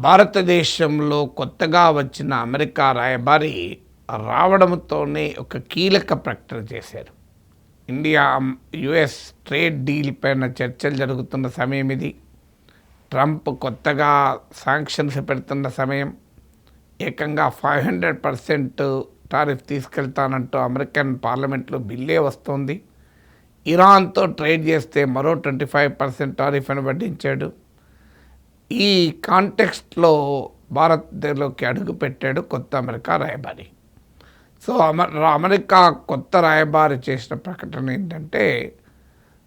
భారతదేశంలో కొత్తగా వచ్చిన అమెరికా రాయబారి రావడంతోనే ఒక కీలక ప్రకటన చేశారు. ఇండియా యుఎస్ ట్రేడ్ డీల్ పైన చర్చలు జరుగుతున్న సమయం ఇది. ట్రంప్ కొత్తగా శాంక్షన్స్ పెడుతున్న సమయం. ఏకంగా ఫైవ్ హండ్రెడ్ పర్సెంట్ టారిఫ్ తీసుకెళ్తానంటూ అమెరికన్ పార్లమెంట్లో బిల్లే వస్తోంది. ఇరాన్తో ట్రేడ్ చేస్తే మరో ట్వంటీ ఫైవ్ పర్సెంట్ టారిఫ్ అని వడ్డించాడు. ఈ కాంటెక్స్ట్లో భారత్లోకి అడుగు పెట్టాడు కొత్త అమెరికా రాయబారి. సో అమ- అమెరికా కొత్త రాయబారి చేసిన ప్రకటన ఏంటంటే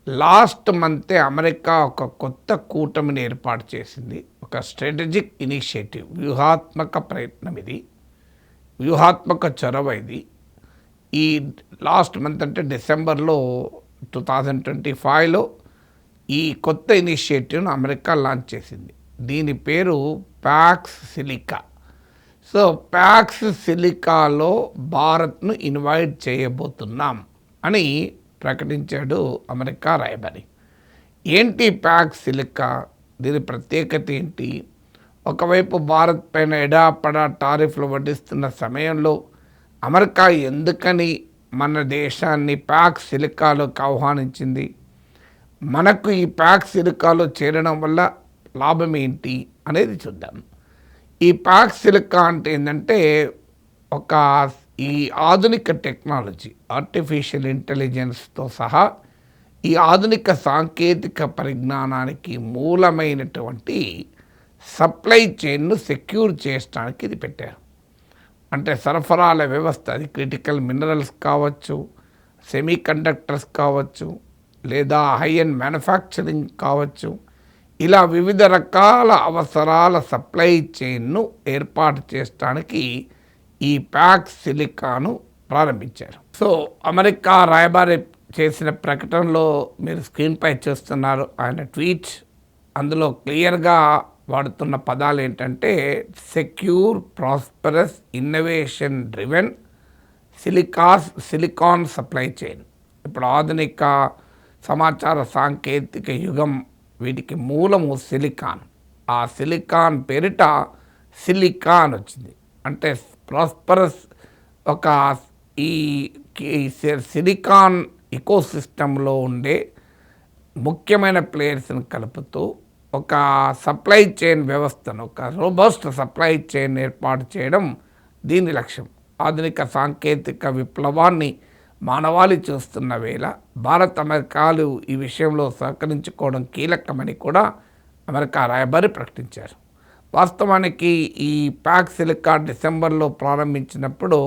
లాస్ట్ మంతే అమెరికా ఒక కొత్త కూటమిని ఏర్పాటు చేసింది. ఒక స్ట్రాటజిక్ ఇనిషియేటివ్ వ్యూహాత్మక ప్రయత్నం ఇది. వ్యూహాత్మక చొరవ ఇది. ఈ లాస్ట్ మంత్ అంటే డిసెంబర్లో టూ థౌజండ్ ట్వంటీ ఫైవ్లో ఈ కొత్త ఇనిషియేటివ్ను అమెరికా లాంచ్ చేసింది. దీని పేరు ప్యాక్స్ సిలికా. సో ప్యాక్స్ సిలికాలో భారత్ను ఇన్వైట్ చేయబోతున్నాం అని ప్రకటించాడు అమెరికా రాయబారి. ఏంటి ప్యాక్స్ సిలికా? దీని ప్రత్యేకత ఏంటి? ఒకవైపు భారత్ పైన ఎడాపడా టారిఫ్లు వడ్డిస్తున్న సమయంలో అమెరికా ఎందుకని మన దేశాన్ని ప్యాక్ సిలికాలోకి ఆహ్వానించింది? మనకు ఈ ప్యాక్ సిలికాలో చేరడం వల్ల లాభం ఏంటి అనేది చూద్దాం. ఈ ప్యాక్ సిలికా అంటే ఏంటంటే ఒక ఈ ఆధునిక టెక్నాలజీ ఆర్టిఫిషియల్ ఇంటెలిజెన్స్తో సహా ఈ ఆధునిక సాంకేతిక పరిజ్ఞానానికి మూలమైనటువంటి సప్లై చైన్ను సెక్యూర్ చేయడానికి ఇది పెట్టారు. అంటే సరఫరాల వ్యవస్థ అది క్రిటికల్ మినరల్స్ కావచ్చు సెమీ కండక్టర్స్ కావచ్చు లేదా హై అండ్ మ్యానుఫ్యాక్చరింగ్ కావచ్చు ఇలా వివిధ రకాల అవసరాల సప్లై చైన్ను ఏర్పాటు చేయడానికి ఈ ప్యాక్ సిలికాను ప్రారంభించారు. సో అమెరికా రాయబారి చేసిన ప్రకటనలో మీరు స్క్రీన్పై చూస్తున్నారు. ఆయన ట్వీట్ అందులో క్లియర్గా వాడుతున్న పదాలు ఏంటంటే secure prosperous innovation driven silicas silicon supply chain. ఇప్పుడు ఆధునిక సమాచార సాంకేతిక యుగం వీటికి మూలము సిలికాన్. ఆ సిలికాన్ పేరిట సిలికాన్ వచ్చింది. అంటే ప్రాస్పరస్ ఒక ఈ సిలికాన్ ఇకోసిస్టంలో ఉండే ముఖ్యమైన ప్లేయర్స్ని కలుపుతూ ఒక సప్లై చైన్ వ్యవస్థను ఒక రోబస్ట్ సప్లై చైన్ ఏర్పాటు చేయడం దీని లక్ష్యం. ఆధునిక సాంకేతిక విప్లవాన్ని మానవాళి చూస్తున్న వేళ భారత్ అమెరికాలు ఈ విషయంలో సహకరించుకోవడం కీలకమని కూడా అమెరికా రాయబారి ప్రకటించారు. వాస్తవానికి ఈ ప్యాక్ సిలికా డిసెంబర్లో ప్రారంభించినప్పుడు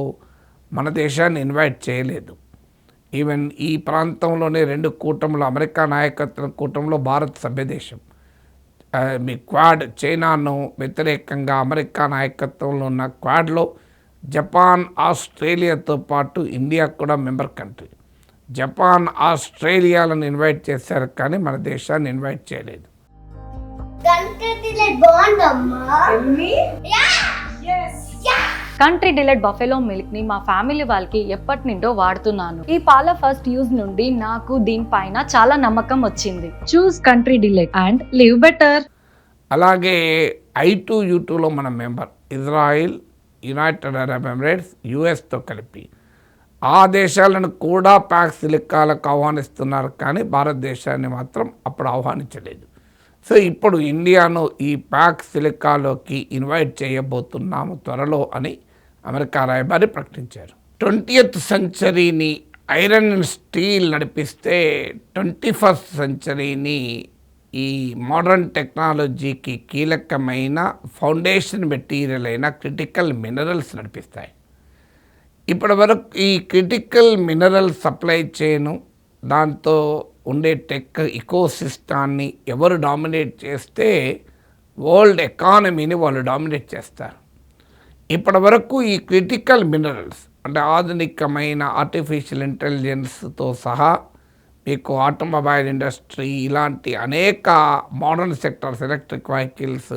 మన దేశాన్ని ఇన్వైట్ చేయలేదు. ఈవెన్ ఈ ప్రాంతంలోనే రెండు కూటములు అమెరికా నాయకత్వ కూటంలో భారత్ సభ్యదేశం మీ క్వాడ్ చైనాను వ్యతిరేకంగా అమెరికా నాయకత్వంలో ఉన్న క్వాడ్లో జపాన్ ఆస్ట్రేలియాతో పాటు ఇండియా కూడా మెంబర్ కంట్రీ. జపాన్ ఆస్ట్రేలియాలను ఇన్వైట్ చేశారు కానీ మన దేశాన్ని ఇన్వైట్ చేయలేదు. కంట్రీ డిలైట్ బఫెలో మిల్క్ని మా ఫ్యామిలీ వాళ్ళకి ఎప్పటి నుండో వాడుతున్నాను. ఈ పాల ఫస్ట్ యూజ్ నుండి నాకు దీనిపైన చాలా నమ్మకం వచ్చింది. Choose country delight and live better అలాగే ఐ టూ యూ టూలో మన member Israel United Arab Emirates యుఎస్తో కలిపి. ఆ దేశాలను కూడా ప్యాక్ సిలికాలకు ఆహ్వానిస్తున్నారు కానీ భారతదేశాన్ని మాత్రం అప్పుడు ఆహ్వానించలేదు. సో ఇప్పుడు ఇండియాను ఈ ప్యాక్ సిలికాలోకి ఇన్వైట్ చేయబోతున్నాము త్వరలో అని అమెరికా రాయబారి ప్రకటించారు. ట్వంటీయత్ సెంచరీని ఐరన్ అండ్ స్టీల్ నడిపిస్తే ట్వంటీ ఫస్ట్ సెంచరీని ఈ మోడర్న్ టెక్నాలజీకి కీలకమైన ఫౌండేషన్ మెటీరియల్ అయిన క్రిటికల్ మినరల్స్ నడిపిస్తాయి. ఇప్పటి వరకు ఈ క్రిటికల్ మినరల్ సప్లై చైను దాంతో ఉండే టెక్ ఇకోసిస్టాన్ని ఎవరు డామినేట్ చేస్తే వరల్డ్ ఎకానమీని వాళ్ళు డామినేట్ చేస్తారు. ఇప్పటి వరకు ఈ క్రిటికల్ మినరల్స్ అంటే ఆధునికమైన ఆర్టిఫిషియల్ ఇంటెలిజెన్స్తో సహా మీకు ఆటోమొబైల్ ఇండస్ట్రీ ఇలాంటి అనేక మోడర్న్ సెక్టర్స్ ఎలక్ట్రిక్ వెహికల్స్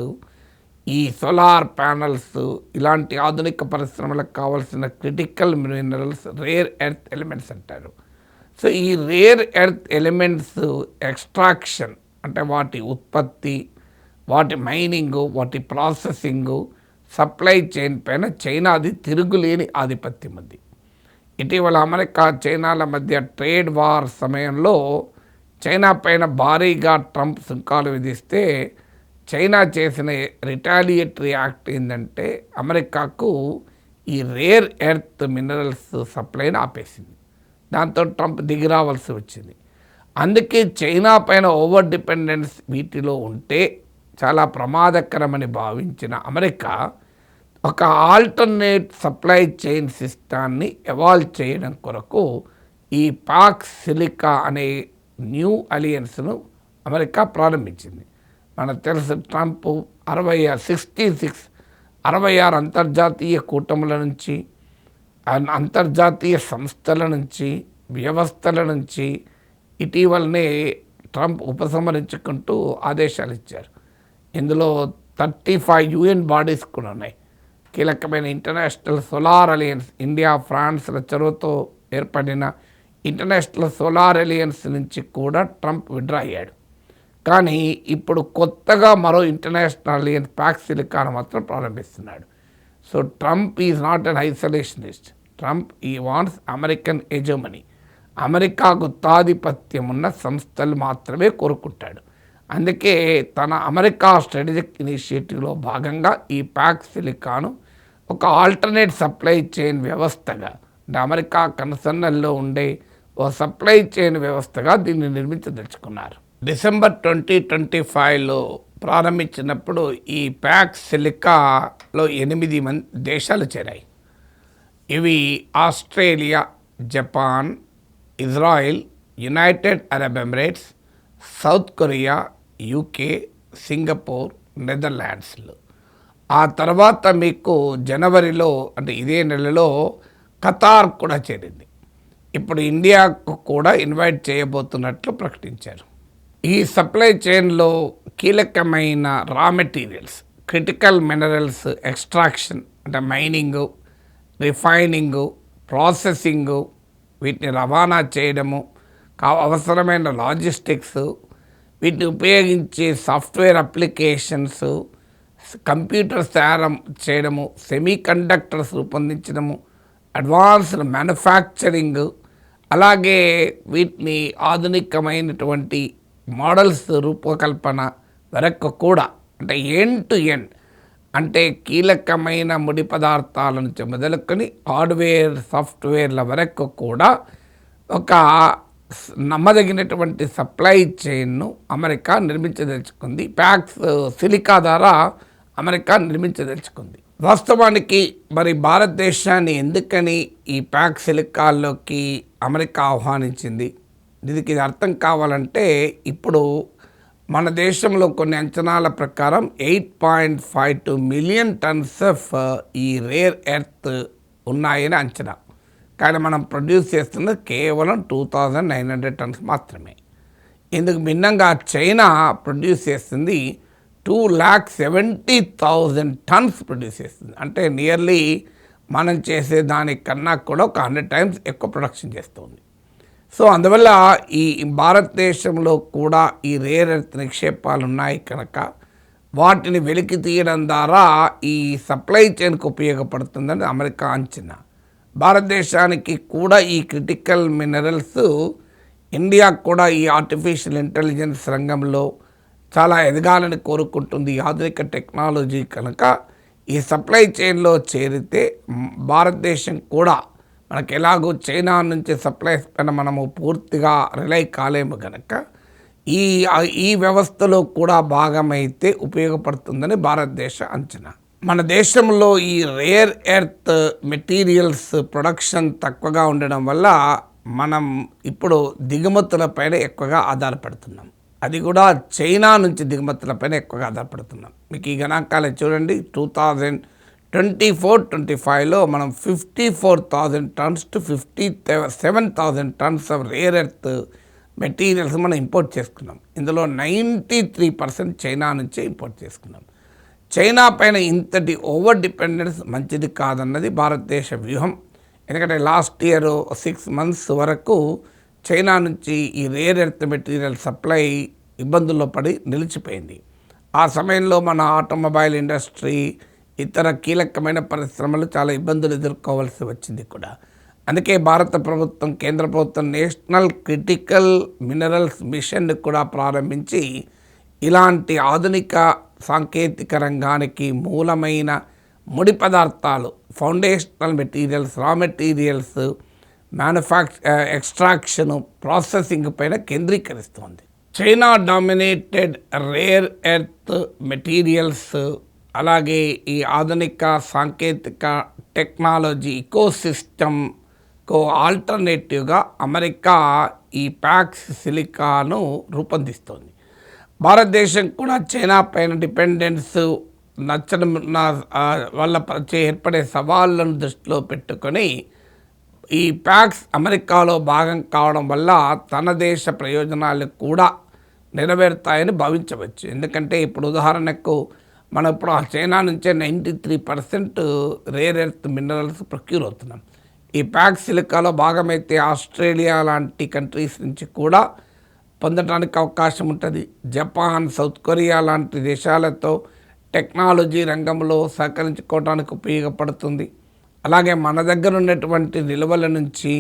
ఈ సోలార్ ప్యానల్స్ ఇలాంటి ఆధునిక పరిశ్రమలకు కావాల్సిన critical minerals rare earth elements అంటారు. సో ఈ రేర్ ఎర్త్ ఎలిమెంట్స్ ఎక్స్ట్రాక్షన్ అంటే వాటి ఉత్పత్తి వాటి మైనింగు వాటి ప్రాసెసింగు సప్లై చైన్ పైన చైనాది తిరుగులేని ఆధిపత్యం ఉంది ఇటీవల అమెరికా చైనాల మధ్య ట్రేడ్ వార్ సమయంలో చైనా పైన భారీగా ట్రంప్ సుంకాలు విధిస్తే చైనా చేసిన రిటాలియేటరీ యాక్ట్ ఏంటంటే అమెరికాకు ఈ రేర్ ఎర్త్ మినరల్స్ సప్లైని ఆపేసింది. దాంతో ట్రంప్ దిగిరావాల్సి వచ్చింది. అందుకే చైనా పైన ఓవర్ డిపెండెన్స్ వీటిలో ఉంటే చాలా ప్రమాదకరమని భావించిన అమెరికా ఒక ఆల్టర్నేట్ సప్లై చైన్ సిస్టాన్ని ఎవాల్వ్ చేయడం కొరకు ఈ పాక్ సిలికా అనే న్యూ అలియన్స్ను అమెరికా ప్రారంభించింది. మనకు తెలుసు ట్రంప్ అరవై సిక్స్టీ సిక్స్ అరవై ఆరు అంతర్జాతీయ కూటముల నుంచి అంతర్జాతీయ సంస్థల నుంచి వ్యవస్థల నుంచి ఇటీవలనే ట్రంప్ ఉపసంహరించుకుంటూ ఆదేశాలు ఇచ్చారు. ఇందులో థర్టీ ఫైవ్ యుఎన్ బాడీస్ కూడా ఉన్నాయి. కీలకమైన ఇంటర్నేషనల్ సోలార్ అలయన్స్ ఇండియా ఫ్రాన్స్ల చొరవతో ఏర్పడిన ఇంటర్నేషనల్ సోలార్ అలయన్స్ నుంచి కూడా ట్రంప్ విడ్రా అయ్యాడు. కానీ ఇప్పుడు కొత్తగా మరో ఇంటర్నేషనల్ అలయన్స్ ప్యాక్ సిలికాన్ మాత్రం ప్రారంభిస్తున్నాడు. So Trump is not an isolationist. Trump ఈ వాన్స్ అమెరికన్ యజమని అమెరికా గుత్తాధిపత్యం ఉన్న సంస్థలు మాత్రమే కోరుకుంటాడు. అందుకే తన అమెరికా స్ట్రాటజిక్ ఇనిషియేటివ్లో భాగంగా ఈ ప్యాక్ సిలికాను ఒక ఆల్టర్నేట్ సప్లై చైన్ వ్యవస్థగా అంటే అమెరికా కన్సర్నల్లో ఉండే ఓ సప్లై చైన్ వ్యవస్థగా దీన్ని నిర్మించదలుచుకున్నారు. డిసెంబర్ ట్వంటీ ట్వంటీ ఫైవ్లో ప్రారంభించినప్పుడు ఈ ప్యాక్ సిలికాలో ఎనిమిది మంది దేశాలు చేరాయి. ఇవి Australia Japan Israel United Arab Emirates South Korea UK Singapore నెదర్లాండ్స్లు. ఆ తర్వాత మీకు జనవరిలో అంటే ఇదే నెలలో ఖతార్ కూడా చేరింది. ఇప్పుడు ఇండియాకు కూడా ఇన్వైట్ చేయబోతున్నట్లు ప్రకటించారు. ఈ సప్లై చైన్లో కీలకమైన raw materials critical minerals extraction అంటే మైనింగు రిఫైనింగు ప్రాసెసింగు వీటిని రవాణా చేయడము కా అవసరమైన లాజిస్టిక్స్ వీటిని ఉపయోగించే సాఫ్ట్వేర్ అప్లికేషన్స్ కంప్యూటర్స్ తయారు చేయడము సెమీ కండక్టర్స్ రూపొందించడము అడ్వాన్స్డ్ మ్యానుఫ్యాక్చరింగ్ అలాగే వీటిని ఆధునికమైనటువంటి మోడల్స్ రూపకల్పన వరకు కూడా అంటే ఎండ్ టు ఎండ్ అంటే కీలకమైన ముడి పదార్థాల నుంచి మొదలుకొని హార్డ్వేర్ సాఫ్ట్వేర్ల వరకు కూడా ఒక నమ్మదగినటువంటి సప్లై చైన్ను అమెరికా నిర్మించదలుచుకుంది. ప్యాక్స్ సిలికా ద్వారా అమెరికా నిర్మించదలుచుకుంది. వాస్తవానికి మరి భారతదేశాన్ని ఎందుకని ఈ ప్యాక్ సిలికాల్లోకి అమెరికా ఆహ్వానించింది? దీనికి ఇది అర్థం కావాలంటే ఇప్పుడు మన దేశంలో కొన్ని అంచనాల ప్రకారం eight point five two million tons of ఈ రేర్ ఎర్త్ ఉన్నాయని అంచనా. కానీ మనం ప్రొడ్యూస్ చేస్తున్నది కేవలం two thousand nine hundred tons మాత్రమే. ఇందుకు భిన్నంగా చైనా ప్రొడ్యూస్ చేస్తుంది two lakh seventy thousand tons produce చేస్తుంది. అంటే నియర్లీ మనం చేసే దానికన్నా కూడా ఒక హండ్రెడ్ టైమ్స్ ఎక్కువ ప్రొడక్షన్ చేస్తుంది. సో అందువల్ల ఈ భారతదేశంలో కూడా ఈ రేర్ ఎర్త్ నిక్షేపాలు ఉన్నాయి కనుక వాటిని వెలికి తీయడం ద్వారా ఈ సప్లై చైన్కు ఉపయోగపడుతుందని అమెరికా అంచనా. భారతదేశానికి కూడా ఈ క్రిటికల్ మినరల్స్ ఇండియా కూడా ఈ ఆర్టిఫిషియల్ ఇంటెలిజెన్స్ రంగంలో చాలా ఎదగాలని కోరుకుంటుంది. ఆధునిక టెక్నాలజీ కనుక ఈ సప్లై చైన్లో చేరితే భారతదేశం కూడా మనకు ఎలాగో చైనా నుంచి సప్లైస్ పైన మనము పూర్తిగా రిలై కాలేము కనుక ఈ ఈ వ్యవస్థలో కూడా భాగమైతే ఉపయోగపడుతుందని భారతదేశ అంచనా. మన దేశంలో ఈ రేర్ ఎర్త్ మెటీరియల్స్ ప్రొడక్షన్ తక్కువగా ఉండడం వల్ల మనం ఇప్పుడు దిగుమతులపైన ఎక్కువగా ఆధారపడుతున్నాం. అది కూడా చైనా నుంచి దిగుమతులపైన ఎక్కువగా ఆధారపడుతున్నాం. మీకు ఈ గణాంకాలు చూడండి two thousand twenty four twenty ఫైవ్లో మనం fifty four thousand tons to fifty seven thousand tons of rare earth materials మనం ఇంపోర్ట్ చేసుకున్నాం. ఇందులో నైంటీ త్రీ పర్సెంట్ చైనా నుంచే ఇంపోర్ట్ చేసుకున్నాం. చైనా పైన ఇంతటి ఓవర్ డిపెండెన్స్ మంచిది కాదన్నది భారతదేశ వ్యూహం. ఎందుకంటే లాస్ట్ ఇయర్ సిక్స్ మంత్స్ వరకు చైనా నుంచి ఈ రేర్ ఎర్త్ మెటీరియల్ సప్లై ఇబ్బందుల్లో పడి నిలిచిపోయింది. ఆ సమయంలో మన ఆటోమొబైల్ ఇండస్ట్రీ ఇతర కీలకమైన పరిశ్రమలు చాలా ఇబ్బందులు ఎదుర్కోవాల్సి వచ్చింది కూడా. అందుకే భారత ప్రభుత్వం కేంద్ర ప్రభుత్వం నేషనల్ క్రిటికల్ మినరల్స్ మిషన్ కూడా ప్రారంభించి ఇలాంటి ఆధునిక సాంకేతిక రంగానికి మూలమైన ముడి పదార్థాలు foundational materials raw materials manufacture extraction processing పైన కేంద్రీకరిస్తోంది. China dominated rare earth materials అలాగే ఈ ఆధునిక సాంకేతిక టెక్నాలజీ ఇకోసిస్టమ్కు ఆల్టర్నేటివ్గా అమెరికా ఈ ప్యాక్స్ సిలికాను రూపొందిస్తోంది. భారతదేశం కూడా చైనా పైన డిపెండెన్స్ నచ్చడం వల్ల ఏర్పడే సవాళ్ళను దృష్టిలో పెట్టుకొని ఈ ప్యాక్స్ అమెరికాలో భాగం కావడం వల్ల తన దేశ ప్రయోజనాలు కూడా నెరవేరుతాయని భావించవచ్చు. ఎందుకంటే ఇప్పుడు ఉదాహరణకు మనం ఇప్పుడు ఆ చైనా నుంచే ninety three percent rare earth minerals procure అవుతున్నాం. ఈ ప్యాక్ సిలికాలో భాగమైతే ఆస్ట్రేలియా లాంటి కంట్రీస్ నుంచి కూడా పొందడానికి అవకాశం ఉంటుంది. జపాన్ సౌత్ కొరియా లాంటి దేశాలతో టెక్నాలజీ రంగంలో సహకరించుకోవడానికి ఉపయోగపడుతుంది. అలాగే మన దగ్గర ఉన్నటువంటి నిల్వల నుంచి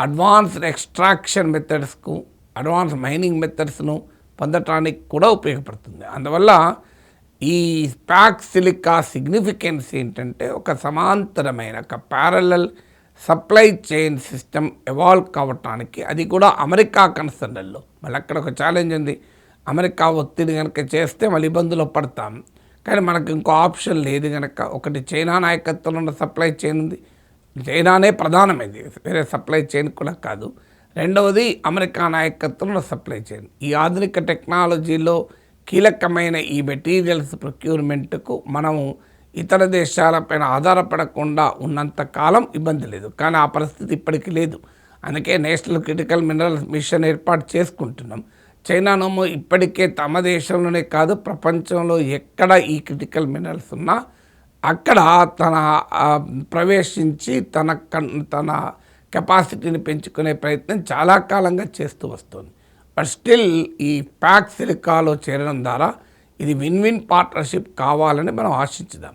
అడ్వాన్స్డ్ ఎక్స్ట్రాక్షన్ మెథడ్స్కు అడ్వాన్స్ మైనింగ్ మెథడ్స్ను పొందటానికి కూడా ఉపయోగపడుతుంది. అందువల్ల ఈ ప్యాక్ సిలికా సిగ్నిఫికెన్స్ ఏంటంటే ఒక సమాంతరమైన ఒక parallel supply chain system evolve కావటానికి అది కూడా అమెరికా కన్సర్న్లో. మళ్ళీ అక్కడ ఒక ఛాలెంజ్ ఉంది. అమెరికా ఒత్తిడి కనుక చేస్తే మళ్ళీ ఇబ్బందులు పడతాం. కానీ మనకు ఇంకో ఆప్షన్ లేదు కనుక ఒకటి చైనా నాయకత్వంలో ఉన్న సప్లై చైన్ ఉంది. చైనానే ప్రధానమైంది. వేరే సప్లై చైన్ కూడా కాదు. రెండవది అమెరికా నాయకత్వంలో సప్లై చైన్. ఈ ఆధునిక టెక్నాలజీలో కీలకమైన ఈ మెటీరియల్స్ ప్రొక్యూర్మెంట్కు మనము ఇతర దేశాలపైన ఆధారపడకుండా ఉన్నంత కాలం ఇబ్బంది లేదు. కానీ ఆ పరిస్థితి ఇప్పటికీ లేదు. అందుకే నేషనల్ క్రిటికల్ మినరల్స్ మిషన్ ఏర్పాటు చేసుకుంటున్నాం. చైనానేమో ఇప్పటికే తమ దేశంలోనే కాదు ప్రపంచంలో ఎక్కడ ఈ క్రిటికల్ మినరల్స్ ఉన్నా అక్కడ తన ప్రవేశించి తన కన్ తన కెపాసిటీని పెంచుకునే ప్రయత్నం చాలా కాలంగా చేస్తూ వస్తుంది. బట్ స్టిల్ ఈ ప్యాక్ సిలికాలో చేరడం ద్వారా ఇది విన్ విన్ పార్ట్నర్షిప్ కావాలని మనం ఆశించుదాం.